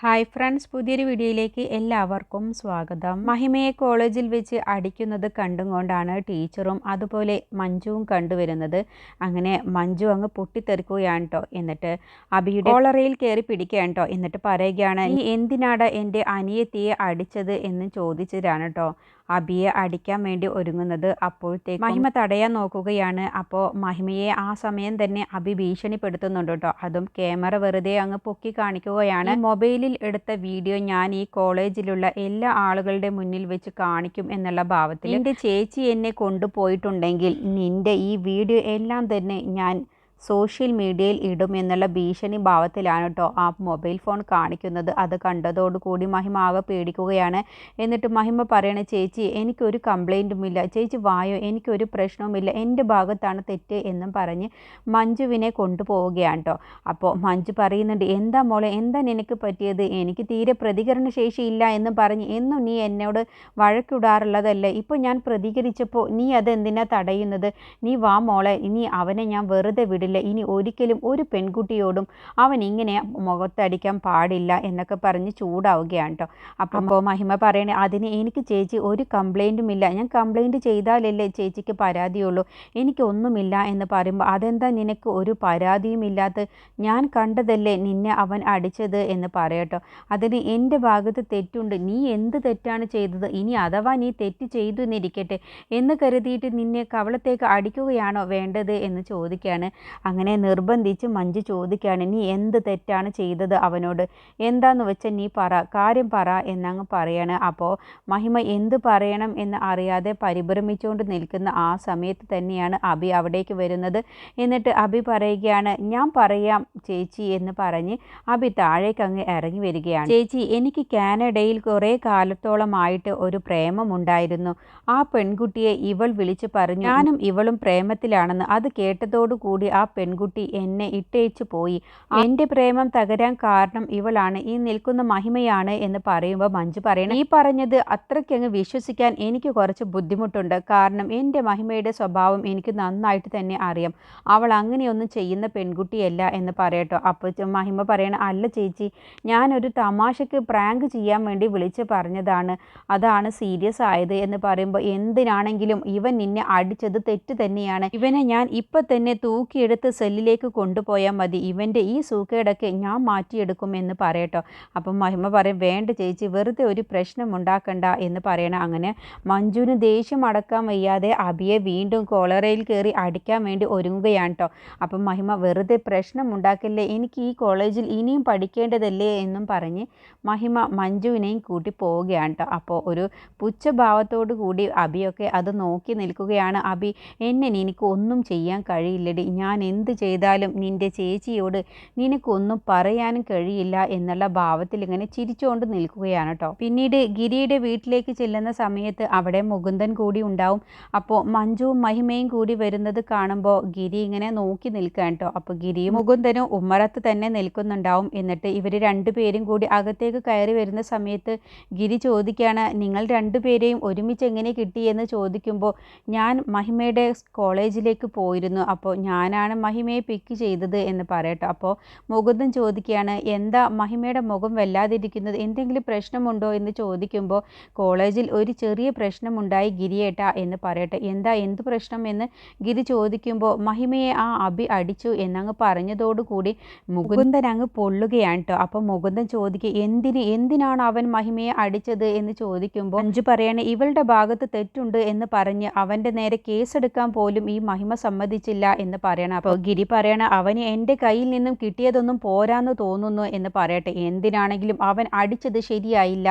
Hi friends പുതിയൊരു വീഡിയോയിലേക്ക് എല്ലാവർക്കും സ്വാഗതം. മഹിമയെ കോളേജിൽ വെച്ച് അടിക്കുന്നത് കണ്ടും കൊണ്ടാണ് ടീച്ചറും അതുപോലെ മഞ്ജുവും കണ്ടുവരുന്നത്. അങ്ങനെ മഞ്ജു അങ്ങ് പൊട്ടിത്തെറിക്കുകയാണ് കേട്ടോ എന്നിട്ട് അബിയുടെ കോളറയിൽ കയറി പിടിക്കുകയാണ് കേട്ടോ എന്നിട്ട് പറയുകയാണ് നീ എന്തിനാണ് എന്റെ അനിയത്തിയെ അടിച്ചത്? എന്ന് ചോദിച്ചതാണ് കേട്ടോ അബിയെ അടിക്കാൻ വേണ്ടി ഒരുങ്ങുന്നത് അപ്പോഴത്തേക്ക് മഹിമ തടയാൻ നോക്കുകയാണ്. അപ്പോൾ മഹിമയെ ആ സമയം തന്നെ അബി ഭീഷണിപ്പെടുത്തുന്നുണ്ട് കേട്ടോ. അതും ക്യാമറ വെറുതെ അങ്ങ് പൊക്കി കാണിക്കുകയാണ്. മൊബൈലിൽ എടുത്ത വീഡിയോ ഞാൻ ഈ കോളേജിലുള്ള എല്ലാ ആളുകളുടെ മുന്നിൽ വെച്ച് കാണിക്കും എന്നുള്ള ഭാവത്തിൽ. എന്റെ ചേച്ചി എന്നെ കൊണ്ടുപോയിട്ടുണ്ടെങ്കിൽ നിന്റെ ഈ വീഡിയോ എല്ലാം തന്നെ ഞാൻ സോഷ്യൽ മീഡിയയിൽ ഇടും എന്നുള്ള ഭീഷണി ഭാവത്തിലാണ് കേട്ടോ ആ മൊബൈൽ ഫോൺ കാണിക്കുന്നത്. അത് കണ്ടതോടുകൂടി മഹിമ ആകെ പേടിക്കുകയാണ്. എന്നിട്ട് മഹിമ പറയണ ചേച്ചി എനിക്കൊരു കംപ്ലൈന്റുമില്ല ചേച്ചി വായോ എനിക്കൊരു പ്രശ്നവുമില്ല. എന്റെ ഭാഗത്താണ് തെറ്റ് എന്നും പറഞ്ഞ് മഞ്ജുവിനെ കൊണ്ടുപോവുകയാണ് കേട്ടോ അപ്പോൾ മഞ്ജു പറയുന്നുണ്ട് എന്താ മോളെ എന്താ നിനക്ക് പറ്റിയത്? എനിക്ക് തീരെ പ്രതികരണ ശേഷിയില്ല എന്ന് പറഞ്ഞ് എന്നും നീ എന്നോട് വഴക്കിടാറുള്ളതല്ലേ? ഇപ്പോൾ ഞാൻ പ്രതികരിച്ചപ്പോൾ നീ അതെന്തിനാ തടയുന്നത്? നീ വാ മോളെ ഇനി അവനെ ഞാൻ വെറുതെ വിടില്ല ഇനി ഒരിക്കലും ഒരു പെൺകുട്ടിയോടും അവൻ ഇങ്ങനെ മുഖത്തടിക്കാൻ പാടില്ല എന്നൊക്കെ പറഞ്ഞ് ചൂടാവുകയാണ് കേട്ടോ അപ്പോൾ മഹിമ പറയണേ അതിന് എനിക്ക് ചേച്ചി ഒരു കംപ്ലൈന്റും ഇല്ല. ഞാൻ കംപ്ലൈന്റ് ചെയ്താലല്ലേ ചേച്ചിക്ക് പരാതിയുള്ളൂ. എനിക്കൊന്നുമില്ല എന്ന് പറയുമ്പോൾ അതെന്താ നിനക്ക് ഒരു പരാതിയും ഇല്ലാത്ത? ഞാൻ കണ്ടതല്ലേ നിന്നെ അവൻ അടിച്ചത്? എന്ന് പറയട്ടോ അതിന് എന്റെ ഭാഗത്ത് തെറ്റുണ്ട്. നീ എന്ത് തെറ്റാണ് ചെയ്തത്? ഇനി അഥവാ നീ തെറ്റ് ചെയ്തു എന്നിരിക്കട്ടെ. എന്ന് കരുതിയിട്ട് നിന്നെ കവളത്തേക്ക് അടിക്കുകയാണോ വേണ്ടത്? എന്ന് ചോദിക്കുകയാണ് അങ്ങനെ നിർബന്ധിച്ച് മഞ്ജു ചോദിക്കുകയാണ് നീ എന്ത് തെറ്റാണ് ചെയ്തത് അവനോട്? എന്താന്ന് വെച്ചാൽ നീ പറ കാര്യം പറ എന്നങ്ങ് പറയാണ്. അപ്പോൾ മഹിമ എന്ത് പറയണം എന്ന് അറിയാതെ പരിഭ്രമിച്ചുകൊണ്ട് നിൽക്കുന്ന ആ സമയത്ത് തന്നെയാണ് അഭി അവിടേക്ക് വരുന്നത്. എന്നിട്ട് അഭി പറയുകയാണ് ഞാൻ പറയാം ചേച്ചി എന്ന് പറഞ്ഞ് അഭി താഴേക്ക് അങ്ങ് ഇറങ്ങി വരികയാണ്. ചേച്ചി എനിക്ക് കാനഡയിൽ കുറേ കാലത്തോളമായിട്ട് ഒരു പ്രേമമുണ്ടായിരുന്നു. ആ പെൺകുട്ടിയെ ഇവൾ വിളിച്ചു പറഞ്ഞു ഞാനും ഇവളും പ്രേമത്തിലാണെന്ന് അത് കേട്ടതോടുകൂടി ആ പെൺകുട്ടി എന്നെ ഇട്ടേച്ചു പോയി. എന്റെ പ്രേമം തകരാൻ കാരണം ഇവളാണ്. ഈ നിൽക്കുന്ന മഹിമയാണ് എന്ന് പറയുമ്പോൾ മഞ്ജു പറയണം ഈ പറഞ്ഞത് അത്രയ്ക്കങ്ങ് വിശ്വസിക്കാൻ എനിക്ക് കുറച്ച് ബുദ്ധിമുട്ടുണ്ട്. കാരണം എന്റെ മഹിമയുടെ സ്വഭാവം എനിക്ക് നന്നായിട്ട് തന്നെ അറിയാം. അവൾ അങ്ങനെയൊന്നും ചെയ്യുന്ന പെൺകുട്ടിയല്ല എന്ന് പറയട്ടോ. അപ്പോൾ മഹിമ പറയണം അല്ല ചേച്ചി ഞാനൊരു തമാശക്ക് പ്രാങ്ക് ചെയ്യാൻ വേണ്ടി വിളിച്ച് പറഞ്ഞതാണ്. അതാണ് സീരിയസ് ആയത്. എന്ന് പറയുമ്പോൾ എന്തിനാണെങ്കിലും ഇവൻ നിന്നെ അടിച്ചത് തെറ്റ് തന്നെയാണ്. ഇവനെ ഞാൻ ഇപ്പം തന്നെ തൂക്കിയെടുത്ത് സെല്ലിലേക്ക് കൊണ്ടുപോയാൽ മതി. ഇവന്റെ ഈ സൂക്കേടൊക്കെ ഞാൻ മാറ്റിയെടുക്കും എന്ന് പറയട്ടോ. അപ്പം മഹിമ പറയും വേണ്ട ചേച്ചി വെറുതെ ഒരു പ്രശ്നം ഉണ്ടാക്കണ്ട എന്ന് പറയണം. അങ്ങനെ മഞ്ജുവിന് ദേഷ്യം അടക്കാൻ വയ്യാതെ അബിയെ വീണ്ടും കോളറയിൽ കയറി അടിക്കാൻ വേണ്ടി ഒരുങ്ങുകയാണ് കേട്ടോ അപ്പം മഹിമ വെറുതെ പ്രശ്നം ഉണ്ടാക്കില്ലേ? എനിക്ക് ഈ കോളേജിൽ ഇനിയും പഠിക്കേണ്ടതല്ലേ? എന്നും പറഞ്ഞ് മഹിമ മഞ്ജുവിനെയും കൂട്ടി പോവുകയാണ് കേട്ടോ അപ്പോൾ ഒരു പുച്ഛഭാവത്തോടു കൂടി അബിയൊക്കെ അത് നോക്കി നിൽക്കുകയാണ്. അബി എന്നെ എനിക്ക് ഒന്നും ചെയ്യാൻ കഴിയില്ലടി. ഞാൻ എന്ത് ചെയ്താലും നിന്റെ ചേച്ചിയോട് നിനക്കൊന്നും പറയാനും കഴിയില്ല എന്നുള്ള ഭാവത്തിൽ ഇങ്ങനെ ചിരിച്ചുകൊണ്ട് നിൽക്കുകയാണ് കേട്ടോ പിന്നീട് ഗിരിയുടെ വീട്ടിലേക്ക് ചെല്ലുന്ന സമയത്ത് അവിടെ മുകുന്ദൻ കൂടി ഉണ്ടാവും. അപ്പോൾ മഞ്ജുവും മഹിമയും കൂടി വരുന്നത് കാണുമ്പോൾ ഗിരി ഇങ്ങനെ നോക്കി നിൽക്കുകയാണ് കേട്ടോ അപ്പോൾ ഗിരിയും മുകുന്ദനും ഉമ്മറത്ത് തന്നെ നിൽക്കുന്നുണ്ടാവും. എന്നിട്ട് ഇവർ രണ്ടുപേരും കൂടി അകത്തേക്ക് കയറി വരുന്ന സമയത്ത് ഗിരി ചോദിക്കുകയാണ് നിങ്ങൾ രണ്ടുപേരെയും ഒരുമിച്ച് എങ്ങനെ കിട്ടി? എന്ന് ചോദിക്കുമ്പോൾ ഞാൻ മഹിമയുടെ കോളേജിലേക്ക് പോയിരുന്നു. അപ്പോൾ ഞാനാണ് മഹിമയെ പിക്ക് ചെയ്തത് എന്ന് പറയട്ടോ. അപ്പോൾ മുകുന്ദൻ ചോദിക്കുകയാണ് എന്താ മഹിമയുടെ മുഖം വല്ലാതിരിക്കുന്നത്? എന്തെങ്കിലും പ്രശ്നമുണ്ടോ? എന്ന് ചോദിക്കുമ്പോൾ കോളേജിൽ ഒരു ചെറിയ പ്രശ്നമുണ്ടായി ഗിരിയേട്ട എന്ന് പറയട്ടെ. എന്താ? എന്ത് പ്രശ്നം? എന്ന് ഗിരി ചോദിക്കുമ്പോൾ മഹിമയെ ആ അഭി അടിച്ചു എന്നങ്ങ് പറഞ്ഞതോടുകൂടി മുകുന്ദൻ അങ്ങ് പൊള്ളുകയാണ് കേട്ടോ അപ്പോൾ മുകുന്ദൻ ചോദിക്കുക എന്തിന്? എന്തിനാണ് അവൻ മഹിമയെ അടിച്ചത്? എന്ന് ചോദിക്കുമ്പോൾ അഞ്ചു പറയാണ് ഇവളുടെ ഭാഗത്ത് തെറ്റുണ്ട് എന്ന് പറഞ്ഞ് അവന്റെ നേരെ കേസെടുക്കാൻ പോലും ഈ മഹിമ സമ്മതിച്ചില്ല എന്ന് പറയണം. അപ്പോൾ ഗിരി പറയണ അവന് എന്റെ കയ്യിൽ നിന്നും കിട്ടിയതൊന്നും പോരാന്ന് തോന്നുന്നു എന്ന് പറയട്ടെ. എന്തിനാണെങ്കിലും അവൻ അടിച്ചത് ശരിയായില്ല.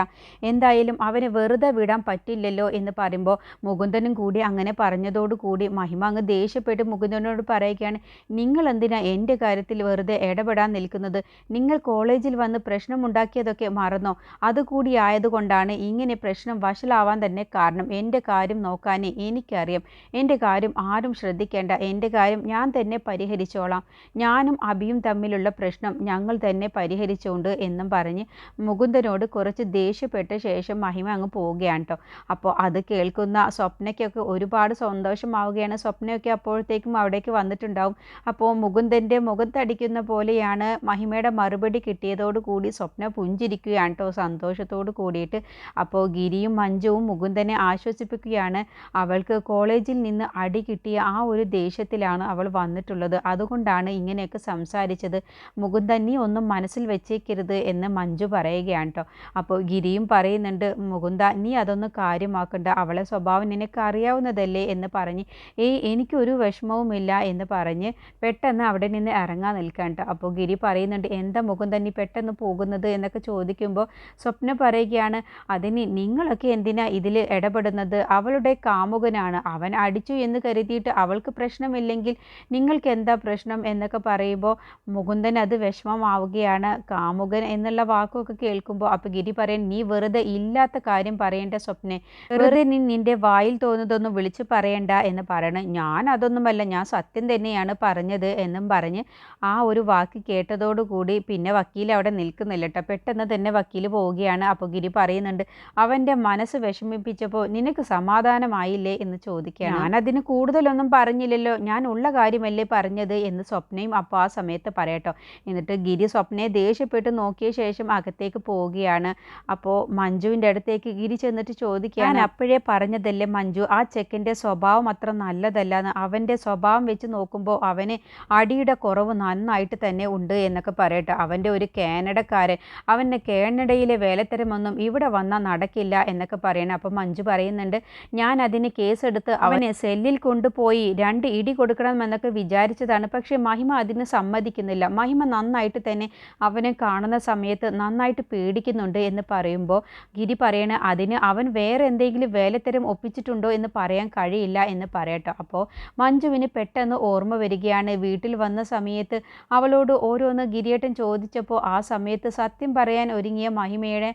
എന്തായാലും അവനെ വെറുതെ വിടാൻ പറ്റില്ലല്ലോ എന്ന് പറയുമ്പോൾ മുകുന്ദനും കൂടി അങ്ങനെ പറഞ്ഞതോടുകൂടി മഹിമ അങ്ങ് ദേഷ്യപ്പെട്ട് മുകുന്ദനോട് പറയുകയാണ് നിങ്ങൾ എന്തിനാ എന്റെ കാര്യത്തിൽ വെറുതെ ഇടപെടാൻ നിൽക്കുന്നത്? നിങ്ങൾ കോളേജിൽ വന്ന് പ്രശ്നമുണ്ടാക്കിയതൊക്കെ മറന്നോ? അതുകൂടി ആയതുകൊണ്ടാണ് ഇങ്ങനെ പ്രശ്നം വഷളാവാൻ തന്നെ കാരണം. എന്റെ കാര്യം നോക്കാനേ എനിക്കറിയാം. എന്റെ കാര്യം ആരും ശ്രദ്ധിക്കേണ്ട. എന്റെ കാര്യം ഞാൻ തന്നെ പരിഹരിച്ചോളാം. ഞാനും അബിയും തമ്മിലുള്ള പ്രശ്നം ഞങ്ങൾ തന്നെ പരിഹരിച്ചുകൊണ്ട് എന്നും പറഞ്ഞ് മുകുന്ദനോട് കുറച്ച് ദേഷ്യപ്പെട്ട ശേഷം മഹിമ അങ്ങ് പോവുകയാണ് കേട്ടോ അപ്പോൾ അത് കേൾക്കുന്ന സ്വപ്നയ്ക്കൊക്കെ ഒരുപാട് സന്തോഷമാവുകയാണ്. സ്വപ്നയൊക്കെ അപ്പോഴത്തേക്കും അവിടേക്ക് വന്നിട്ടുണ്ടാവും. അപ്പോൾ മുകുന്ദന്റെ മുഖത്തടിക്കുന്ന പോലെയാണ് മഹിമയുടെ മറുപടി കിട്ടിയതോടുകൂടി സ്വപ്ന പുഞ്ചിരിക്കുകയാണ് കേട്ടോ സന്തോഷത്തോട് കൂടിയിട്ട് അപ്പോൾ ഗിരിയും മഞ്ജുവും മുകുന്ദനെ ആശ്വസിപ്പിക്കുകയാണ്. അവൾക്ക് കോളേജിൽ നിന്ന് അടി കിട്ടിയ ആ ഒരു ദേഷ്യത്തിലാണ് അവൾ വന്നിട്ടുള്ളത്. അതുകൊണ്ടാണ് ഇങ്ങനെയൊക്കെ സംസാരിച്ചത്. മുകുന്ദൻ നീ ഒന്നും മനസ്സിൽ വെച്ചേക്കരുത് എന്ന് മഞ്ജു പറയുകയാണ് കേട്ടോ അപ്പോൾ ഗിരിയും പറയുന്നുണ്ട് മുകുന്ദ നീ അതൊന്നും കാര്യമാക്കണ്ട. അവളെ സ്വഭാവം നിനക്ക് അറിയാവുന്നതല്ലേ എന്ന് പറഞ്ഞ് ഏയ് എനിക്കൊരു വിഷമവുമില്ല എന്ന് പറഞ്ഞ് പെട്ടെന്ന് അവിടെ നിന്ന് ഇറങ്ങാൻ നിൽക്കണ്ട അപ്പോൾ ഗിരി പറയുന്നുണ്ട് എന്താ മുകുന്ദൻ നീ പെട്ടെന്ന് പോകുന്നത്? എന്നൊക്കെ ചോദിക്കുമ്പോൾ സ്വപ്ന പറയുകയാണ് അതിന് നിങ്ങളൊക്കെ എന്തിനാ ഇതിൽ ഇടപെടുന്നത്? അവളുടെ കാമുകനാണ്. അവൻ അടിച്ചു എന്ന് കരുതിയിട്ട് അവൾക്ക് പ്രശ്നമില്ലെങ്കിൽ നിങ്ങൾക്ക് എന്താ പ്രശ്നം എന്നൊക്കെ പറയുമ്പോൾ മുകുന്ദൻ അത് വിഷമമാവുകയാണ്. കാമുകൻ എന്നുള്ള വാക്കൊക്കെ കേൾക്കുമ്പോൾ അപ്പോൾ ഗിരി പറയാൻ നീ വെറുതെ ഇല്ലാത്ത കാര്യം പറയേണ്ട സ്വപ്നെ. വെറുതെ നീ നിന്റെ വായിൽ തോന്നുന്നതൊന്നും വിളിച്ചു പറയണ്ട എന്ന് പറയണം. ഞാൻ അതൊന്നുമല്ല ഞാൻ സത്യം തന്നെയാണ് പറഞ്ഞത് എന്നും പറഞ്ഞ് ആ ഒരു വാക്ക് കേട്ടതോടുകൂടി പിന്നെ വക്കീൽ അവിടെ നിൽക്കുന്നില്ല കേട്ടോ പെട്ടെന്ന് തന്നെ വക്കീൽ പോവുകയാണ്. അപ്പോൾ ഗിരി പറയുന്നുണ്ട് അവന്റെ മനസ്സ് വിഷമിപ്പിച്ചപ്പോൾ നിനക്ക് സമാധാനമായില്ലേ? എന്ന് ചോദിക്കുകയാണ്. ഞാൻ അതിന് കൂടുതലൊന്നും പറഞ്ഞില്ലല്ലോ. ഞാൻ ഉള്ള കാര്യമല്ലേ പറഞ്ഞത് എന്ന് സ്വപ്നയും അപ്പോൾ ആ സമയത്ത് പറയട്ടോ. എന്നിട്ട് ഗിരി സ്വപ്നയെ ദേഷ്യപ്പെട്ട് നോക്കിയ ശേഷം അകത്തേക്ക് പോവുകയാണ്. അപ്പോൾ മഞ്ജുവിന്റെ അടുത്തേക്ക് ഗിരി ചെന്നിട്ട് ചോദിക്കുകയാണ് അപ്പോഴേ പറഞ്ഞതല്ലേ മഞ്ജു ആ ചെക്കന്റെ സ്വഭാവം അത്ര നല്ലതല്ല എന്ന് അവന്റെ സ്വഭാവം വെച്ച് നോക്കുമ്പോൾ അവന് അടിയുടെ കുറവ് നന്നായിട്ട് തന്നെ ഉണ്ട് എന്നൊക്കെ പറയട്ടെ. അവന്റെ ഒരു കാനഡക്കാരൻ അവന്റെ കാനഡയിലെ വേലത്തരമൊന്നും ഇവിടെ വന്നാൽ നടക്കില്ല എന്നൊക്കെ പറയണം. അപ്പം മഞ്ജു പറയുന്നുണ്ട് ഞാൻ അതിന് കേസെടുത്ത് അവനെ സെല്ലിൽ കൊണ്ടുപോയി രണ്ട് ഇടി കൊടുക്കണമെന്നൊക്കെ വിചാരിച്ചതാണ്. പക്ഷേ മഹിമ അതിന് സമ്മതിക്കുന്നില്ല. മഹിമ നന്നായിട്ട് തന്നെ അവനെ കാണുന്ന സമയത്ത് നന്നായിട്ട് പേടിക്കുന്നുണ്ട് എന്ന് പറയുമ്പോൾ ഗിരി പറയണ അതിന് അവൻ വേറെ എന്തെങ്കിലും വേലത്തരം ഒപ്പിച്ചിട്ടുണ്ടോ എന്ന് പറയാൻ കഴിയില്ല എന്ന് പറയട്ടോ. അപ്പോൾ മഞ്ജുവിന് പെട്ടെന്ന് ഓർമ്മ വരികയാണ്. വീട്ടിൽ വന്ന സമയത്ത് അവളോട് ഓരോന്ന് ഗിരിയേട്ടൻ ചോദിച്ചപ്പോൾ ആ സമയത്ത് സത്യം പറയാൻ ഒരുങ്ങിയ മഹിമയുടെ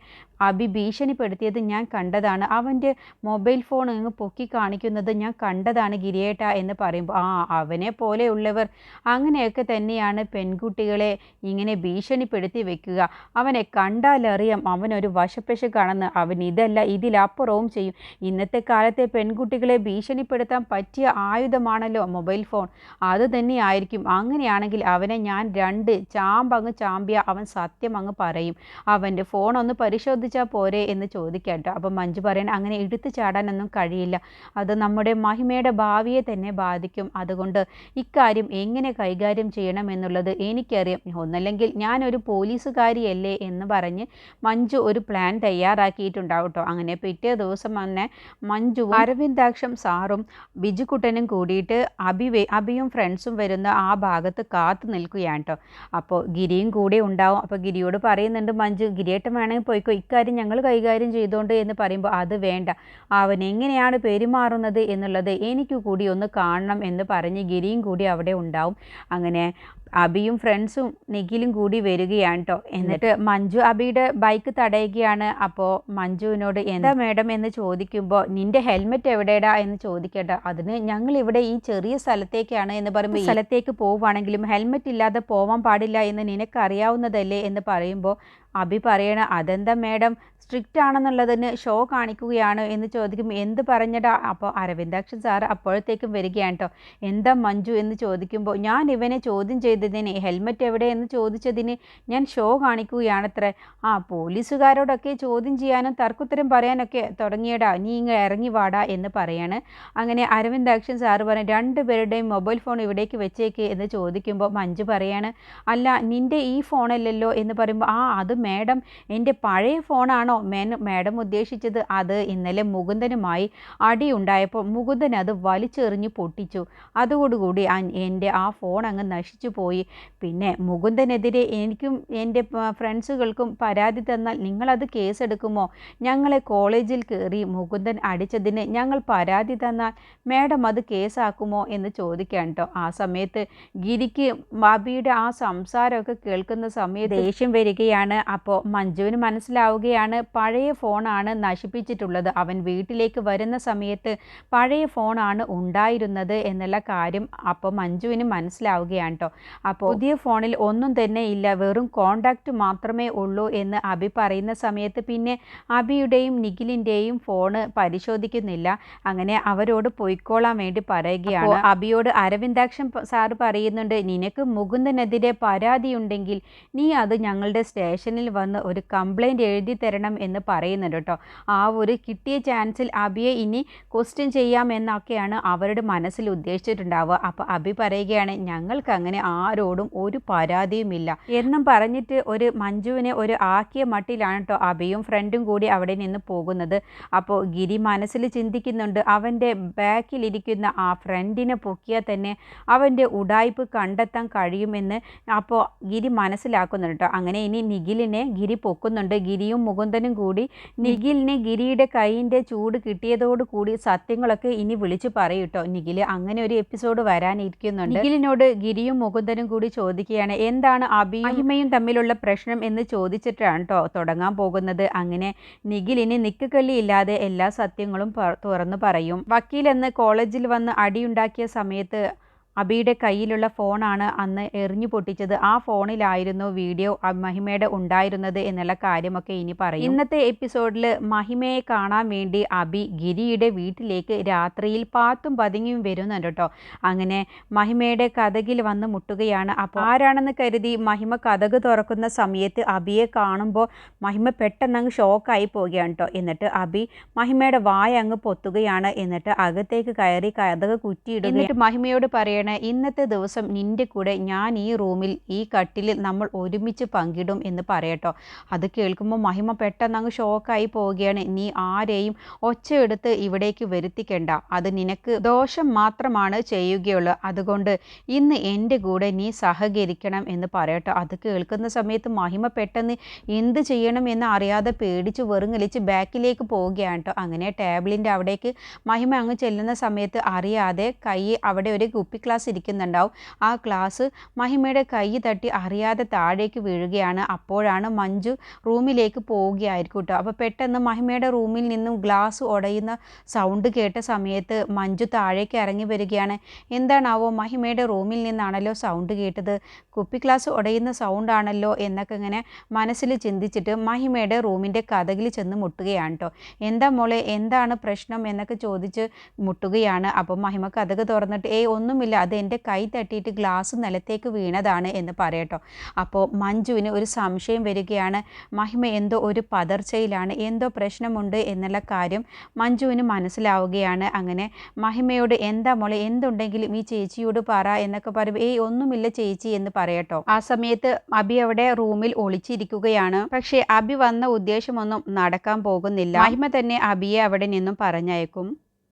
അഭി ഭീഷണിപ്പെടുത്തിയത് ഞാൻ കണ്ടതാണ്. അവന്റെ മൊബൈൽ ഫോൺ അങ്ങ് പൊക്കി കാണിക്കുന്നത് ഞാൻ കണ്ടതാണ് ഗിരിയേട്ട എന്ന് പറയുമ്പോൾ ആ അവനെ പോലെയുള്ളവർ അങ്ങനെയൊക്കെ തന്നെയാണ് പെൺകുട്ടികളെ ഇങ്ങനെ ഭീഷണിപ്പെടുത്തി വെക്കുക. അവനെ കണ്ടാലറിയാം അവനൊരു വശപ്പശക്കാണെന്ന് അവൻ ഇതല്ല ഇതിലപ്പുറവും ചെയ്യും. ഇന്നത്തെ കാലത്തെ പെൺകുട്ടികളെ ഭീഷണിപ്പെടുത്താൻ പറ്റിയ ആയുധമാണല്ലോ മൊബൈൽ ഫോൺ. അത് തന്നെയായിരിക്കും അങ്ങനെയാണെങ്കിൽ അവനെ ഞാൻ രണ്ട് ചാമ്പങ്ങ് ചാമ്പിയ അവൻ സത്യം അങ്ങ് പറയും. അവന്റെ ഫോൺ ഒന്ന് പരിശോധിച്ചാൽ പോരെ എന്ന് ചോദിക്കാം കേട്ടോ. അപ്പം മഞ്ജു പറയാൻ അങ്ങനെ എടുത്തു ചാടാനൊന്നും കഴിയില്ല. അത് നമ്മുടെ മഹിമയുടെ ഭാവിയെ തന്നെ ബാധിക്കും. അതുകൊണ്ട് ഇക്കാര്യം എങ്ങനെ കൈകാര്യം ചെയ്യണം എന്നുള്ളത് എനിക്കറിയാം. ഒന്നല്ലെങ്കിൽ ഞാനൊരു പോലീസുകാരിയല്ലേ എന്ന് പറഞ്ഞ് മഞ്ജു ഒരു പ്ലാൻ തയ്യാറാക്കിയിട്ടുണ്ടാവും കേട്ടോ അങ്ങനെ പിറ്റേ ദിവസം തന്നെ മഞ്ജു അരവിന്ദാക്ഷം സാറും ബിജുക്കുട്ടനും കൂടിയിട്ട് അഭി അബിയും ഫ്രണ്ട്സും വരുന്ന ആ ഭാഗത്ത് കാത്തു നിൽക്കുകയാണ് കേട്ടോ അപ്പോൾ ഗിരിയും കൂടെ ഉണ്ടാവും. അപ്പോൾ ഗിരിയോട് പറയുന്നുണ്ട് മഞ്ജു ഗിരിയേട്ടൻ വേണമെങ്കിൽ പോയിക്കോ. ഇക്കാര്യം ഞങ്ങൾ കൈകാര്യം ചെയ്തോണ്ട് എന്ന് പറയുമ്പോൾ അത് വേണ്ട. അവൻ എങ്ങനെയാണ് പെരുമാറുന്നത് എന്നുള്ളത് എനിക്ക് കൂടി ഒന്ന് കാണണം എന്ന് പറഞ്ഞ് ഗിരിയും കൂടി അവിടെ ഉണ്ടാവും. അങ്ങനെ അബിയും ഫ്രണ്ട്സും നിഖിലും കൂടി വരികയാണ് കേട്ടോ എന്നിട്ട് മഞ്ജു അബിയുടെ ബൈക്ക് തടയുകയാണ്. അപ്പോൾ മഞ്ജുവിനോട് എന്താ മേഡം എന്ന് ചോദിക്കുമ്പോൾ നിന്റെ ഹെൽമെറ്റ് എവിടെടാ എന്ന് ചോദിക്കട്ടെ. അതിന് ഞങ്ങൾ ഇവിടെ ഈ ചെറിയ സ്ഥലത്തേക്കാണ് എന്ന് പറയുമ്പോൾ ഈ സ്ഥലത്തേക്ക് പോവുകയാണെങ്കിലും ഹെൽമെറ്റ് ഇല്ലാതെ പോവാൻ പാടില്ല എന്ന് നിനക്കറിയാവുന്നതല്ലേ എന്ന് പറയുമ്പോൾ അബി പറയണ അതെന്താ മേഡം? സ്ട്രിക്റ്റ് ആണെന്നുള്ളതിന് ഷോ കാണിക്കുകയാണ് എന്ന് ചോദിക്കും എന്ത് പറഞ്ഞടാ? അപ്പോൾ അരവിന്ദാക്ഷൻ സാർ അപ്പോഴത്തേക്കും വരികയാണ് കേട്ടോ എന്താ മഞ്ജു? എന്ന് ചോദിക്കുമ്പോൾ ഞാൻ ഇവനെ ചോദ്യം ചെയ്തതിന് ഹെൽമെറ്റ് എവിടെയെന്ന് ചോദിച്ചതിന് ഞാൻ ഷോ കാണിക്കുകയാണത്രേ. ആ പോലീസുകാരോടൊക്കെ ചോദ്യം ചെയ്യാനും തർക്കുത്തരം പറയാനൊക്കെ തുടങ്ങിയടാ. നീ ഇങ്ങ് ഇറങ്ങി വാടാ എന്ന് പറയാണ്. അങ്ങനെ അരവിന്ദാക്ഷൻ സാറ് രണ്ട് രണ്ടുപേരുടെയും മൊബൈൽ ഫോൺ ഇവിടേക്ക് വെച്ചേക്ക് എന്ന് ചോദിക്കുമ്പോൾ മഞ്ജു പറയാണ് അല്ല നിന്റെ ഈ ഫോണല്ലല്ലോ എന്ന് പറയുമ്പോൾ ആ അത് മാഡം എന്റെ പഴയ ഫോണാണോ മേൻ മാഡം ഉദ്ദേശിച്ചത്? അത് ഇന്നലെ മുകുന്ദനുമായി അടിയുണ്ടായപ്പോൾ മുകുന്ദൻ അത് വലിച്ചെറിഞ്ഞ് പൊട്ടിച്ചു. അതോടുകൂടി എന്റെ ആ ഫോൺ അങ്ങ് നശിച്ചു പോയി. പോയി. പിന്നെ മുകുന്ദനെതിരെ എനിക്കും എന്റെ ഫ്രണ്ട്സുകൾക്കും പരാതി തന്നാൽ നിങ്ങളത് കേസെടുക്കുമോ? ഞങ്ങളെ കോളേജിൽ കയറി മുകുന്ദൻ അടിച്ചതിന് ഞങ്ങൾ പരാതി തന്നാൽ മാഡം അത് കേസാക്കുമോ എന്ന് ചോദിക്കാൻ കേട്ടോ ആ സമയത്ത് ഗിരിക്ക് ബാബിയുടെ ആ സംസാരമൊക്കെ കേൾക്കുന്ന സമയത്ത് ദേഷ്യം വരികയാണ്. അപ്പോൾ മഞ്ജുവിന് മനസ്സിലാവുകയാണ് പഴയ ഫോണാണ് നശിപ്പിച്ചിട്ടുള്ളത്. അവൻ വീട്ടിലേക്ക് വരുന്ന സമയത്ത് പഴയ ഫോണാണ് ഉണ്ടായിരുന്നത് എന്നുള്ള കാര്യം അപ്പോൾ മഞ്ജുവിന് മനസ്സിലാവുകയാണ് കേട്ടോ അപ്പോൾ പുതിയ ഫോണിൽ ഒന്നും തന്നെ ഇല്ല. വെറും കോണ്ടാക്റ്റ് മാത്രമേ ഉള്ളൂ എന്ന് അബി പറയുന്ന സമയത്ത് പിന്നെ അബിയുടെയും നിഖിലിന്റെയും ഫോണ് പരിശോധിക്കുന്നില്ല. അങ്ങനെ അവരോട് പൊയ്ക്കോളാൻ വേണ്ടി പറയുകയാണ്. അബിയോട് അരവിന്ദാക്ഷൻ സാർ പറയുന്നുണ്ട് നിനക്ക് മുകുന്ദനെതിരെ പരാതിയുണ്ടെങ്കിൽ നീ അത് ഞങ്ങളുടെ സ്റ്റേഷനിൽ വന്ന് ഒരു കംപ്ലൈന്റ് എഴുതി തരണം എന്ന് പറയുന്നുണ്ട് കേട്ടോ. ആ ഒരു കിട്ടിയ ചാൻസിൽ അബിയെ ഇനി ക്വസ്റ്റ്യൻ ചെയ്യാമെന്നൊക്കെയാണ് അവരുടെ മനസ്സിൽ ഉദ്ദേശിച്ചിട്ടുണ്ടാവുക. അപ്പോൾ അബി പറയുകയാണ് ഞങ്ങൾക്ക് അങ്ങനെ ആരോടും ഒരു പരാതിയുമില്ല. എന്നും പറഞ്ഞിട്ട് ഒരു മഞ്ജുവിനെ ഒരു ആക്കിയ മട്ടിലാണ് കേട്ടോ അബിയും ഫ്രണ്ടും കൂടി അവിടെ നിന്ന് പോകുന്നത്. അപ്പോൾ ഗിരി മനസ്സിൽ ചിന്തിക്കുന്നുണ്ട് അവന്റെ ബാക്കിലിരിക്കുന്ന ആ ഫ്രണ്ടിനെ പൊക്കിയാൽ തന്നെ അവന്റെ ഉടായ്പ് കണ്ടെത്താൻ കഴിയുമെന്ന് അപ്പോൾ ഗിരി മനസ്സിലാക്കുന്നുണ്ട് കേട്ടോ അങ്ങനെ ഇനി നിഖിലിനെ ഗിരി പൊക്കുന്നുണ്ട്. ഗിരിയും മുകുന്ദനും കൂടി നിഖിലിനെ ഗിരിയുടെ കൈയിന്റെ ചൂട് കൂടി സത്യങ്ങളൊക്കെ ഇനി വിളിച്ചു പറയും കേട്ടോ നിഖിൽ അങ്ങനെ ഒരു എപ്പിസോഡ് വരാനിരിക്കുന്നുണ്ട്. നിഖിലിനോട് ഗിരിയും മുകുന്ദനും കൂടി ചോദിക്കുകയാണ് എന്താണ് മഹിമയും തമ്മിലുള്ള പ്രശ്നം എന്ന് ചോദിച്ചിട്ടാണ് തുടങ്ങാൻ പോകുന്നത്? അങ്ങനെ നിഖിലിന് ഇല്ലാതെ എല്ലാ സത്യങ്ങളും തുറന്നു പറയും. വക്കീലെന്ന് കോളേജിൽ വന്ന് അടിയുണ്ടാക്കിയ സമയത്ത് അബിയുടെ കയ്യിലുള്ള ഫോണാണ് അന്ന് എറിഞ്ഞു പൊട്ടിച്ചത്. ആ ഫോണിലായിരുന്നു വീഡിയോ മഹിമയുടെ ഉണ്ടായിരുന്നത് എന്നുള്ള കാര്യമൊക്കെ ഇനി പറയും. ഇന്നത്തെ എപ്പിസോഡിൽ മഹിമയെ കാണാൻ വേണ്ടി അബി ഗിരിയുടെ വീട്ടിലേക്ക് രാത്രിയിൽ പാത്തും പതുങ്ങിയും വരുന്നുണ്ട് കേട്ടോ. അങ്ങനെ മഹിമയുടെ കഥകിൽ വന്ന് മുട്ടുകയാണ്. അപ്പോൾ ആരാണെന്ന് കരുതി മഹിമ കഥക് തുറക്കുന്ന സമയത്ത് അബിയെ കാണുമ്പോൾ മഹിമ പെട്ടെന്ന് അങ്ങ് ഷോക്കായി പോവുകയാണ് കേട്ടോ. എന്നിട്ട് അബി മഹിമയുടെ വായ അങ്ങ് പൊത്തുകയാണ്. എന്നിട്ട് അകത്തേക്ക് കയറി കഥക് കുറ്റിയിടുക എന്നിട്ട് മഹിമയോട് പറയണ ഇന്നത്തെ ദിവസം നിന്റെ കൂടെ ഞാൻ ഈ റൂമിൽ ഈ കട്ടിലിൽ നമ്മൾ ഒരുമിച്ച് പങ്കിടും എന്ന് പറയട്ടോ. അത് കേൾക്കുമ്പോൾ മഹിമ പെട്ടെന്ന് അങ്ങ് ഷോക്കായി പോവുകയാണ്. നീ ആരെയും ഒച്ചയെടുത്ത് ഇവിടേക്ക് വരുത്തിക്കേണ്ട. അത് നിനക്ക് ദോഷം മാത്രമാണ് ചെയ്യുകയുള്ളൂ. അതുകൊണ്ട് ഇന്ന് എന്റെ കൂടെ നീ സഹകരിക്കണം എന്ന് പറയട്ടോ. അത് കേൾക്കുന്ന സമയത്ത് മഹിമ പെട്ടെന്ന് എന്ത് ചെയ്യണം എന്ന് അറിയാതെ പേടിച്ച് വെറുങ്ങലിച്ച് ബാക്കിലേക്ക് പോവുകയാണ് കേട്ടോ. അങ്ങനെ ടേബിളിന്റെ അവിടേക്ക് മഹിമ അങ്ങ് ചെല്ലുന്ന സമയത്ത് അറിയാതെ കൈ അവിടെ ഒരു കുപ്പി ക്ലാസ് ഇരിക്കുന്നുണ്ടാവും. ആ ക്ലാസ് മഹിമയുടെ കൈ തട്ടി അറിയാതെ താഴേക്ക് വീഴുകയാണ്. അപ്പോഴാണ് മഞ്ജു റൂമിലേക്ക് പോവുകയായിരിക്കും കേട്ടോ. അപ്പോൾ പെട്ടെന്ന് മഹിമയുടെ റൂമിൽ നിന്നും ഗ്ലാസ് ഉടയുന്ന സൗണ്ട് കേട്ട സമയത്ത് മഞ്ജു താഴേക്ക് ഇറങ്ങി വരികയാണ്. എന്താണാവോ മഹിമയുടെ റൂമിൽ നിന്നാണല്ലോ സൗണ്ട് കേട്ടത്. കുപ്പി ഗ്ലാസ് ഉടയുന്ന സൗണ്ടാണല്ലോ എന്നൊക്കെ ഇങ്ങനെ മനസ്സിൽ ചിന്തിച്ചിട്ട് മഹിമയുടെ റൂമിന്റെ കഥകിൽ ചെന്ന് മുട്ടുകയാണ് കേട്ടോ. എന്താ മോളെ എന്താണ് പ്രശ്നം എന്നൊക്കെ ചോദിച്ച് മുട്ടുകയാണ്. അപ്പോൾ മഹിമ കഥക് തുറന്നിട്ട് ഏയ് ഒന്നുമില്ല. അത് എന്റെ കൈ തട്ടിയിട്ട് ഗ്ലാസ് നിലത്തേക്ക് വീണതാണ് എന്ന് പറയട്ടോ അപ്പോൾ മഞ്ജുവിന് ഒരു സംശയം വരികയാണ്. മഹിമ എന്തോ ഒരു പതർച്ചയിലാണ് എന്തോ പ്രശ്നമുണ്ട് എന്നുള്ള കാര്യം മഞ്ജുവിന് മനസ്സിലാവുകയാണ്. അങ്ങനെ മഹിമയോട് എന്താ മോളെ എന്തുണ്ടെങ്കിലും ഈ ചേച്ചിയോട് പറ എന്നൊക്കെ പറയുമ്പോൾ ഏയ് ഒന്നുമില്ല ചേച്ചി എന്ന് പറയട്ടോ ആ സമയത്ത് അബി അവിടെ റൂമിൽ ഒളിച്ചിരിക്കുകയാണ്. പക്ഷേ അബി വന്ന ഉദ്ദേശമൊന്നും നടക്കാൻ പോകുന്നില്ല. മഹിമ തന്നെ അബിയെ അവിടെ നിന്നും പറഞ്ഞയക്കും.